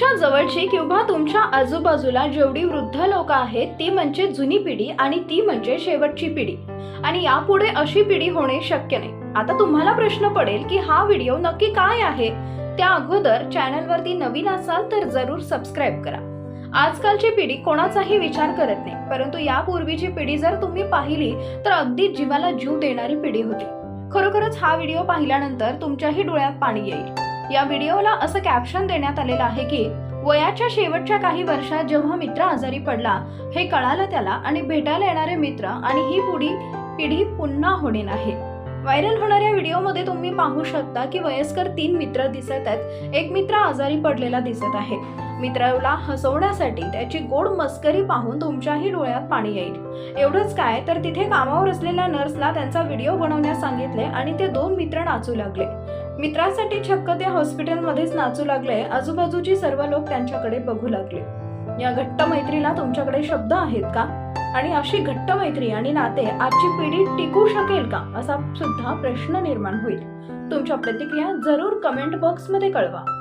तुमच्या जवळची किंवा तुमच्या आजूबाजूला जेवढी वृद्ध लोक आहेत ती म्हणजे जुनी पिढी आणि ती म्हणजे शेवटची पिढी. आणि यापुढे अशी पिढी होणे शक्य नाही. आता तुम्हाला प्रश्न पडेल की हा व्हिडिओ नक्की काय आहे? त्या अगोदर चॅनलवरती नवीन असाल तर जरूर सबस्क्राईब करा. आजकालची पिढी कोणाचाही विचार करत नाही परंतु यापूर्वीची पिढी जर तुम्ही पाहिली तर अगदी जीवाला जीव देणारी पिढी होती. खरोखरच हा व्हिडिओ पाहिल्यानंतर तुमच्याही डोळ्यात पाणी येईल. या व्हिडिओला असं कॅप्शन देण्यात आलेलं आहे की वयाच्या शेवटच्या काही वर्षात जेव्हा मित्र आजारी पडला हे कळालं त्याला आणि भेटायला येणारे मित्र आणि ही पुढी पिढी पुन्हा होणे नाही. व्हायरल होणाऱ्या व्हिडिओमध्ये तुम्ही पाहू शकता की वयस्कर तीन मित्र दिसत आहेत. एक मित्र आजारी पडलेला दिसत आहे. मित्राला हसवण्यासाठी त्याची गोड मस्करी पाहून तुमच्याही डोळ्यात पाणी येईल. एवढंच काय तर तिथे कामावर असलेल्या नर्सला त्यांचा व्हिडिओ बनवण्यास सांगितले आणि ते दोन मित्र नाचू लागले. मित्रासाठी छक्क ते हॉस्पिटलमध्येच नाचू लागले. आजूबाजूची सर्व लोक त्यांच्याकडे बघू लागले. या घट्ट मैत्रीला तुमच्याकडे शब्द आहेत का? आणि अशी घट्ट मैत्री आणि नाते आजची पिढी टिकू शकेल का असा सुद्धा प्रश्न निर्माण होईल. तुमच्या प्रतिक्रिया जरूर कमेंट बॉक्समध्ये कळवा.